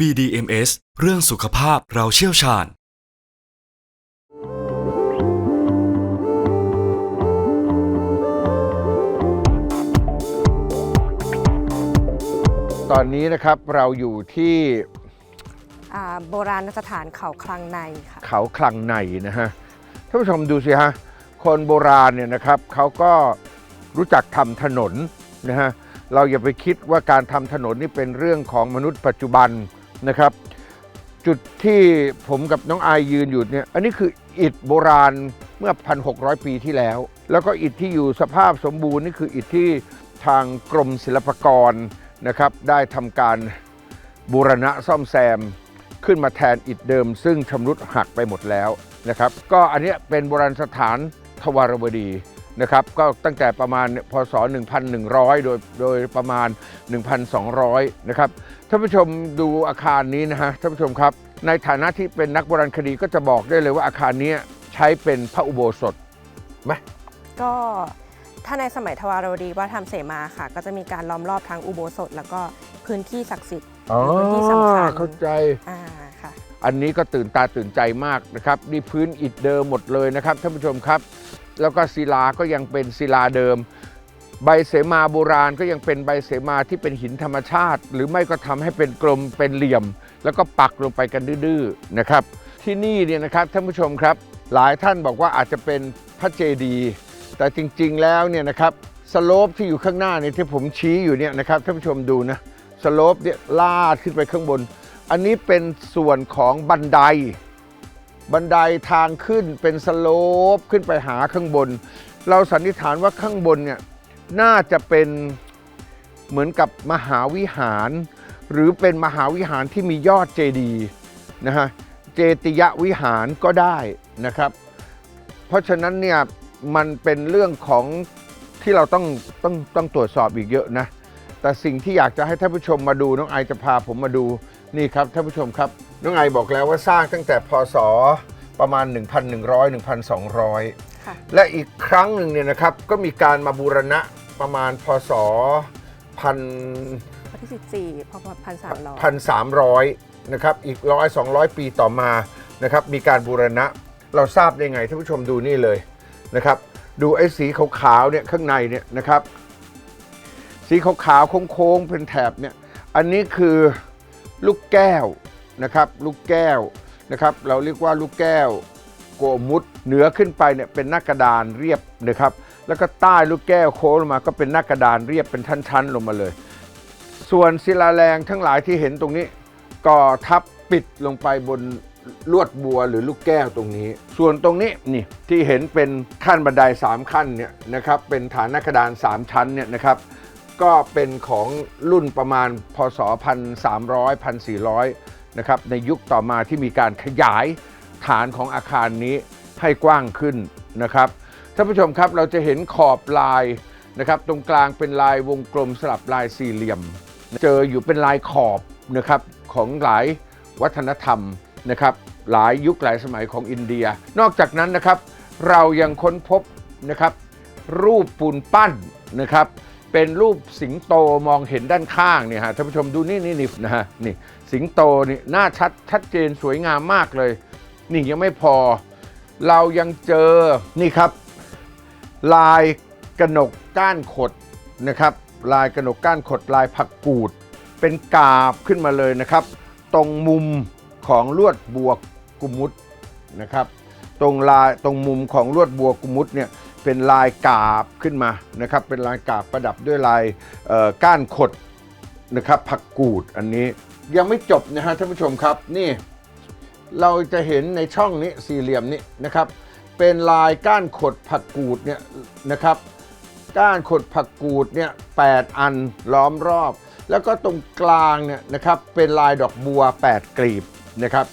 BDMS เรื่องสุขภาพเราเชี่ยวชาญ ตอนนี้นะครับเราอยู่ที่อ่าโบราณสถานเขาคลังในค่ะ เขาคลังในนะฮะท่านผู้ชมดูสิฮะคนโบราณเนี่ยนะครับเขาก็รู้จักทำถนนนะฮะเราอย่าไปคิดว่าการทำถนนนี่เป็นเรื่องของมนุษย์ปัจจุบัน นะครับ จุดที่ผมกับน้องอายยืนอยู่เนี่ยอันนี้คืออิฐโบราณเมื่อ 1,600 ปีที่แล้ว แล้วก็อิฐที่อยู่สภาพสมบูรณ์นี่คืออิฐที่ทางกรมศิลปากรนะครับ ได้ทำการบูรณะซ่อมแซมขึ้นมาแทนอิฐเดิม ซึ่งชำรุดหักไปหมดแล้วนะครับ ก็อันนี้เป็นโบราณสถานทวารวดี นะครับก็ตั้งแต่ประมาณพศ 1,100 โดยโดยประมาณ 1,200 นะครับท่านผู้ชมดูอาคารนี้นะฮะท่านผู้ชมครับ ในฐานะที่เป็นนักโบราณคดีก็จะบอกได้เลยว่าอาคารเนี้ยใช้เป็นพระอุโบสถไหมก็ถ้าในสมัยทวารวดีวัฒนธรรมเสมาค่ะ ก็จะมีการล้อมรอบทั้งอุโบสถ แล้วก็พื้นที่ศักดิ์สิทธิ์อ๋อพื้นที่สำคัญเข้าใจอ่าค่ะอันนี้ก็ตื่นตาตื่นใจมากนะครับนี่พื้นอิฐเดิมหมดเลยนะครับท่านผู้ชมครับ แล้วก็ศิลาก็ยังเป็นศิลาเดิม ใบเสมาโบราณก็ยังเป็นใบเสมาที่เป็นหินธรรมชาติ หรือไม่ก็ทำให้เป็นกลมเป็นเหลี่ยม แล้วก็ปักลงไปกันดื้อๆนะครับ ที่นี่เนี่ยนะครับท่านผู้ชมครับ หลายท่านบอกว่าอาจจะเป็นพระเจดีย์แต่จริงๆแล้วเนี่ยนะครับสโลปที่อยู่ข้างหน้าเนี่ยที่ผมชี้อยู่เนี่ยนะครับท่านผู้ชมดูนะสโลปเนี่ยลาดขึ้นไปข้างบน อันนี้เป็นส่วนของบันได บันไดทางขึ้นเป็นสโลปขึ้นไปหาข้างบน เราสันนิษฐานว่าข้างบนเนี่ยน่าจะเป็นเหมือนกับมหาวิหาร หรือเป็นมหาวิหารที่มียอดเจดีนะฮะเจติยวิหารก็ได้นะครับ เพราะฉะนั้นเนี่ยมันเป็นเรื่องของที่เราต้องต้องต้องตรวจสอบอีกเยอะนะแต่สิ่งที่อยากจะให้ท่านผู้ชมมาดูน้องไอจะพาผมมาดู นี่ครับท่านผู้ชมครับน้องไอบอกแล้วว่าสร้างตั้งแต่พศประมาณ 1,100 1,200ค่ะและอีกครั้งหนึ่งเนี่ยนะครับก็มีการมาบูรณะประมาณพศพันวันที่14พศพันสามร้อยพันสามร้อยนะครับอีกร้อยสองร้อยปีต่อมานะครับมีการบูรณะเราทราบได้ไงท่านผู้ชมดูนี่เลยนะครับดูไอ้สีขาวๆเนี่ยข้างในเนี่ยนะครับ สีขาวๆโค้งๆเป็นแถบเนี่ยอันนี้คือ ลูกแก้วนะครับลูกแก้วนะครับเราเรียกว่าลูกแก้วโกมุดเหนือขึ้นไปเนี่ยเป็นหน้ากระดานเรียบนะครับ แล้วก็ใต้ลูกแก้วโค้งลงมาก็เป็นหน้ากระดานเรียบเป็นชั้นๆลงมาเลย ส่วนศิลาแรงทั้งหลายที่เห็นตรงนี้ก็ทับปิดลงไปบนลวดบัวหรือลูกแก้วตรงนี้ ส่วนตรงนี้นี่ที่เห็นเป็นขั้นบันได3ขั้นเนี่ยนะครับเป็นฐานหน้ากระดาน 3 ชั้นเนี่ยนะครับ ก็เป็นของรุ่นประมาณพศ 1300 1400 นะครับ ในยุคต่อมาที่มีการขยายฐานของอาคารนี้ให้กว้างขึ้นนะครับท่านผู้ชมครับเราจะเห็นขอบลายนะครับ ตรงกลางเป็นลายวงกลมสลับลายสี่เหลี่ยม เจออยู่เป็นลายขอบนะครับของหลายวัฒนธรรมนะครับหลายยุคหลายสมัยของอินเดีย นอกจากนั้นนะครับ เรายังค้นพบนะครับ รูปปูนปั้นนะครับ เป็นรูปสิงโตมองเห็นด้านข้างเนี่ยฮะท่านผู้ชมดูนี่นี่นี่นะฮะนี่สิงโตนี่หน้าชัดชัดเจนสวยงามมากเลย นี่ยังไม่พอ เรายังเจอนี่ครับ ลายกระหนกก้านขดนะครับ ลายกระหนกก้านขดลายผักกูด เป็นกาบขึ้นมาเลยนะครับ ตรงมุมของลวดบวกกุมุตนะครับ ตรงลายตรงมุมของลวดบัวกุมุตเนี่ย เป็นลายกาบขึ้นมานะครับ เป็นลายกาบประดับด้วยลายก้านขดนะครับผักกูดอันนี้ยังไม่จบนะฮะท่านผู้ชมครับนี่ เราจะเห็นในช่องนี้สี่เหลี่ยมนี้นะครับ เป็นลายก้านขดผักกูดเนี่ยนะครับก้านขดผักกูดเนี่ยแอันล้อมรอบ แล้วก็ตรงกลางเนี่ยนะครับเป็นลายดอกบัว 8 กลีบนะครับ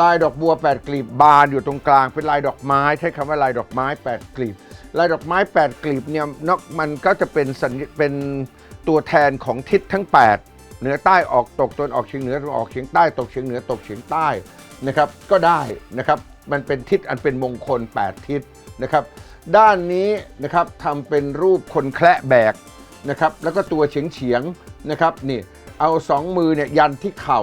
ลายดอกบัว 8 กลีบบานอยู่ตรงกลางเป็นลายดอกไม้ ใช้คำว่าลายดอกไม้ 8 กลีบ ลายดอกไม้ 8 กลีบเนี่ยนอกมันก็จะเป็นสัญเป็นตัวแทนของทิศทั้ง 8 เหนือใต้ออกตกตะวันออกเฉียงเหนือตนออกเฉียงใต้ตกเฉียงเหนือตกเฉียงใต้นะครับก็ได้นะครับมันเป็นทิศอันเป็นมงคล 8 ทิศนะครับด้านนี้นะครับทำเป็นรูปคนแคระแบกนะครับแล้วก็ตัวเฉียงเฉียงนะครับนี่เอาสองมือเนี่ยยันที่เข่า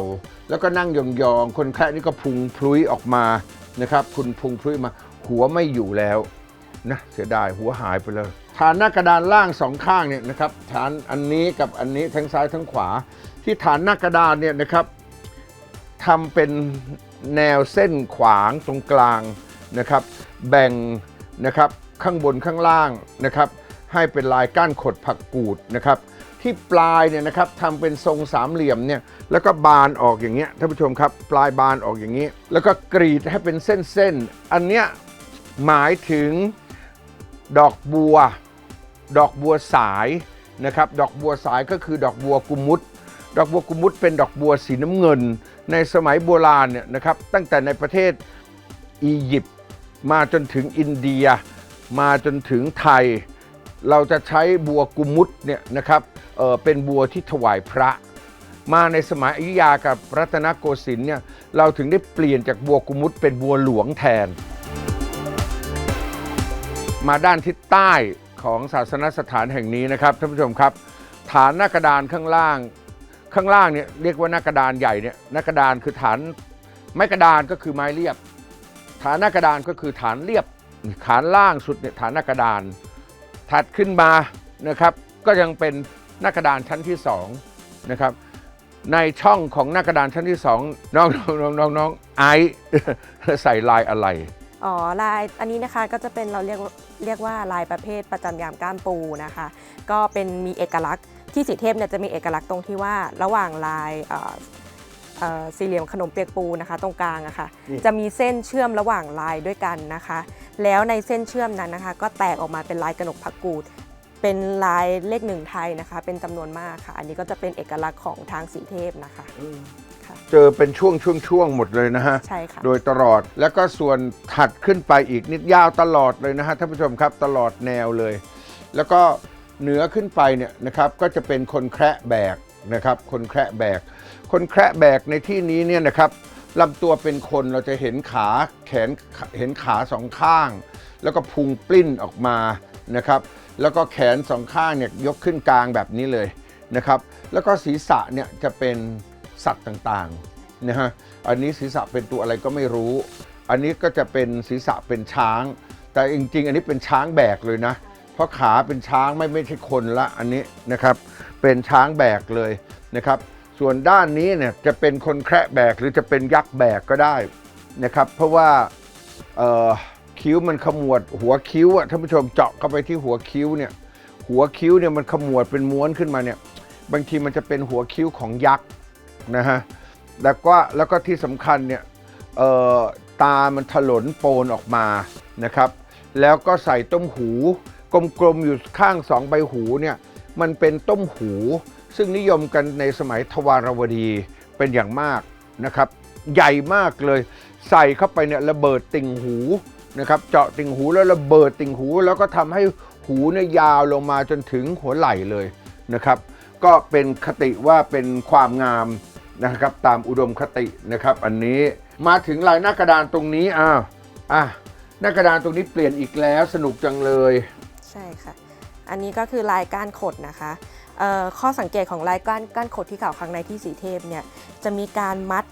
แล้วก็นั่งยองๆคนแคระนี่ก็พุงพลุยออกมานะครับคุณพุงพลุยมาหัวไม่อยู่แล้ว นะเสียดายหัวหายไปเลยฐานหน้ากระดานล่างสองข้างเนี่ยนะครับฐานอันนี้กับอันนี้ทั้งซ้ายทั้งขวา ที่ฐานหน้ากระดานเนี่ยนะครับทำเป็นแนวเส้นขวางตรงกลางนะครับ แบ่งนะครับข้างบนข้างล่างนะครับ ให้เป็นลายก้านขดผักกูดนะครับ ที่ปลายเนี่ยนะครับทำเป็นทรงสามเหลี่ยมเนี่ยแล้วก็บานออกอย่างเงี้ยท่านผู้ชมครับ ปลายบานออกอย่างนี้ แล้วก็กรีดให้เป็นเส้นๆอันเนี้ยหมายถึง ดอกบัว ดอกบัวสายนะครับ ดอกบัวสายก็คือดอกบัวกุมุตดอกบัวกุมุตเป็นดอกบัวสีน้ำเงิน ในสมัยโบราณเนี่ยนะครับ ตั้งแต่ในประเทศอียิปต์มาจนถึงอินเดีย มาจนถึงไทย เราจะใช้บัวกุมุตเนี่ยนะครับเออเป็นบัวที่ถวายพระ มาในสมัยอยุธยากับรัตนโกสินทร์เนี่ยเราถึงได้เปลี่ยนจากบัวกุมุตเป็นบัวหลวงแทน มาด้านทิศใต้ของศาสนสถานแห่งนี้นะครับท่านผู้ชมครับ ฐานหน้ากระดานข้างล่าง ข้างล่างเนี่ยเรียกว่าหน้ากระดานใหญ่เนี่ยหน้ากระดานคือฐานไม้กระดานก็คือไม้เรียบ ฐานหน้ากระดานก็คือฐานเรียบ ฐานล่างสุดเนี่ยฐานหน้ากระดาน ถัดขึ้นมานะครับก็ยังเป็นหน้ากระดานชั้นที่สองนะครับในช่องของหน้ากระดานชั้นที่สองน้องน้องน้องน้องไอใส่ลายอะไร อ๋อลายอันนี้นะคะก็จะเป็นเราเรียกเรียกว่าลายประเภทประจำยามก้ามปูนะคะ ก็เป็นมีเอกลักษณ์ที่สีเทพเนี่ยจะมีเอกลักษณ์ตรงที่ว่าระหว่างลายเอ่อเอ่อสี่เหลี่ยมขนมเปียกปูนะคะตรงกลางอะค่ะนี่จะมีเส้นเชื่อมระหว่างลายด้วยกันนะคะ แล้วในเส้นเชื่อมนั้นนะคะ ก็แตกออกมาเป็นลายกระหนกผักกูด เป็นลายเลขหนึ่งไทยนะคะ เป็นจำนวนมากค่ะ อันนี้ก็จะเป็นเอกลักษณ์ของทางสีเทพนะคะ ค่ะ เจอเป็นช่วงช่วงช่วงหมดเลยนะฮะ ใช่ค่ะ โดยตลอดแล้วก็ส่วนถัดขึ้นไปอีกนิดยาวตลอดเลยนะฮะท่านผู้ชมครับตลอดแนวเลย แล้วก็เหนือขึ้นไปเนี่ยนะครับก็จะเป็นคนแคระแบกนะครับ คนแคระแบก คนแคระแบกในที่นี้เนี่ยนะครับลำตัวเป็นคนเราจะเห็นขาแขนเห็นขาสองข้าง แล้วก็พุงปลิ้นออกมานะครับ แล้วก็แขนสองข้างเนี่ยยกขึ้นกลางแบบนี้เลยนะครับ แล้วก็ศีรษะเนี่ยจะเป็น สัตว์ต่างๆนะฮะอันนี้ศีรษะเป็นตัวอะไรก็ไม่รู้ อันนี้ก็จะเป็นศีรษะเป็นช้าง แต่จริง ๆ อันนี้เป็นช้างแบกเลยนะ เพราะขาเป็นช้างไม่ไม่ใช่คนละอันนี้นะครับเป็นช้างแบกเลยนะครับ ส่วนด้านนี้เนี่ยจะเป็นคนแคระแบกหรือจะเป็นยักษ์แบกก็ได้นะครับ เพราะว่าคิ้วมันขมวดหัวคิ้วอะท่านผู้ชมเจาะเข้าไปที่หัวคิ้วเนี่ยหัวคิ้วเนี่ยมันขมวดเป็นม้วนขึ้นมาเนี่ยบางทีมันจะเป็นหัวคิ้วของยักษ์ นะฮะแล้วก็แล้วก็ที่สำคัญเนี่ยตามันถลนโปนออกมานะครับ แล้วก็ใส่ต้มหูกลมๆอยู่ข้างสองใบหูเนี่ยมันเป็นต้มหู ซึ่งนิยมกันในสมัยทวารวดีเป็นอย่างมากนะครับ ใหญ่มากเลย ใส่เข้าไปเนี่ยระเบิดติ่งหูนะครับ เจาะติ่งหูแล้วระเบิดติ่งหู แล้วก็ทำให้หูเนี่ยยาวลงมาจนถึงหัวไหล่เลยนะครับ ก็เป็นคติว่าเป็นความงาม นะครับตามอุดมคตินะครับอันนี้มาถึงลายหน้ากระดานตรงนี้อ้าวอะหน้ากระดานตรงนี้เปลี่ยนอีกแล้วสนุกจังเลยใช่ค่ะ อันนี้ก็คือลายก้านขดนะคะเอ่อข้อสังเกตของลายก้านก้านขดที่กล่าวครั้งในที่สีเทพเนี่ยจะมีการมัด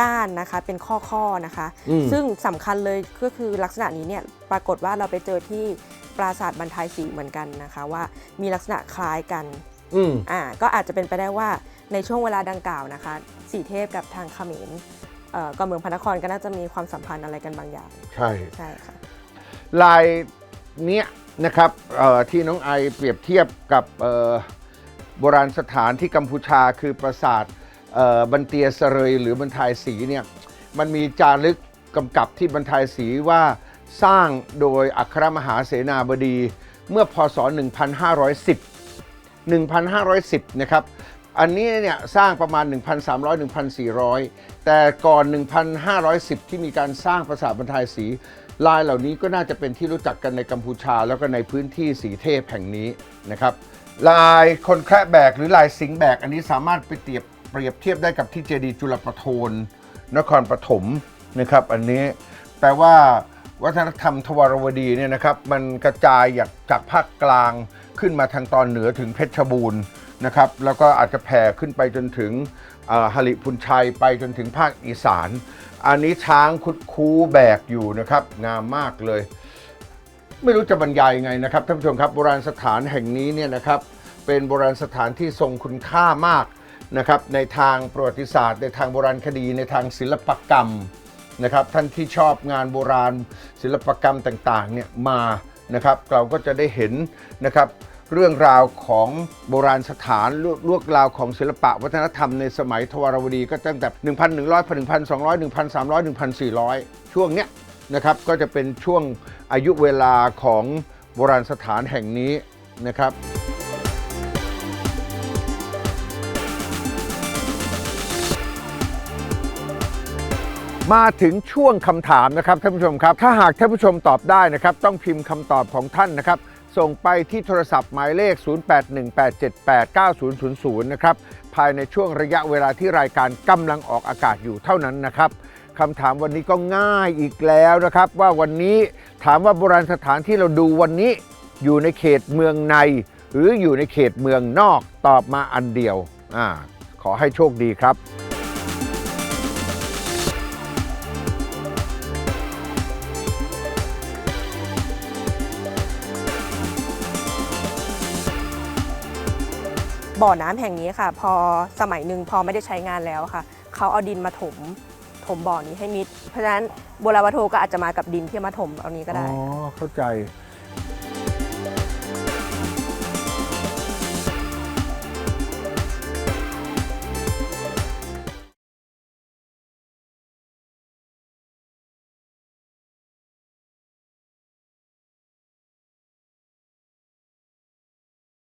ก้านนะคะเป็นข้อๆนะคะอืมซึ่งสำคัญเลยก็คือลักษณะนี้เนี่ยปรากฏว่าเราไปเจอที่ปราสาทบรรทายสีเหมือนกันนะคะว่ามีลักษณะคล้ายกันอืมอ่าก็อาจจะเป็นไปได้ว่า ในช่วงเวลาดังกล่าวนะคะสีเทพกับทางเขมรเอ่อกับเมืองพระนครก็น่าจะมีความสัมพันธ์อะไรกันบางอย่างใช่ ใช่ค่ะ ลายเนี้ยนะครับเอ่อที่น้องไอเปรียบเทียบกับเอ่อโบราณสถานที่กัมพูชาคือปราสาทเอ่อบันเตียเสเรยหรือบรรทายสีเนี่ยมันมีจารึกกำกับที่บรรทายสีว่าสร้างโดยอัครมหาเสนาบดีเมื่อพศ 1510 1510 นะครับ อันนี้เนี่ยสร้างประมาณ 1,300-1,400 แต่ก่อน 1,510 ที่มีการสร้างปราสาทบรรทายสี ลายเหล่านี้ก็น่าจะเป็นที่รู้จักกันในกัมพูชา แล้วก็ในพื้นที่สีเทพแห่งนี้นะครับ ลายคนแคระแบกหรือลายสิงแบก อันนี้สามารถไปเปรียบเปรียบเทียบได้กับที่เจดีย์จุลปโทนนครปฐมนะครับ อันนี้แปลว่าวัฒนธรรมทวารวดีเนี่ยนะครับ มันกระจายจากจากภาคกลางขึ้นมาทางตอนเหนือถึงเพชรบูรณ์ นะครับแล้วก็อาจจะแผ่ขึ้นไปจนถึงเอ่อหริพุนชัยไปจนถึงภาคอีสาน อันนี้ช้างคุดคูแบกอยู่นะครับ งามมากเลย ไม่รู้จะบรรยายยังไงนะครับท่านผู้ชมครับโบราณสถานแห่งนี้เนี่ยนะครับเป็นโบราณสถานที่ทรงคุณค่ามากนะครับในทางประวัติศาสตร์ ในทางโบราณคดีในทางศิลปกรรมนะครับท่านที่ชอบงานโบราณศิลปกรรมต่างๆเนี่ยมานะครับเราก็จะได้เห็นนะครับ เรื่องราวของโบราณสถานเรื่องเรื่องราวของศิลปะวัฒนธรรมในสมัยทวารวดีก็ตั้งแต่ 1,100 1,200 1,300 1,400 ช่วงเนี้ยนะครับก็จะเป็นช่วงอายุเวลาของโบราณสถานแห่งนี้นะครับมาถึงช่วงคำถามนะครับท่านผู้ชมครับ ถ้าหากท่านผู้ชมตอบได้นะครับ ต้องพิมพ์คำตอบของท่านนะครับ ส่งไปที่โทรศัพท์หมายเลข 0818789000 นะครับ ภายในช่วงระยะเวลาที่รายการกำลังออกอากาศอยู่เท่านั้นนะครับคำถามวันนี้ก็ง่ายอีกแล้วนะครับ ว่าวันนี้ถามว่าโบราณสถานที่เราดูวันนี้อยู่ในเขตเมืองใน หรืออยู่ในเขตเมืองนอกตอบมาอันเดียวอ่าขอให้โชคดีครับ บ่อน้ำแห่งนี้ค่ะ พอสมัยหนึ่งพอไม่ได้ใช้งานแล้วค่ะ เขาเอาดินมาถม ถมบ่อนี้ให้มิด เพราะฉะนั้นโบราณวัตถุก็อาจจะมากับดินที่มาถมเอานี้ก็ได้ อ๋อ เข้าใจ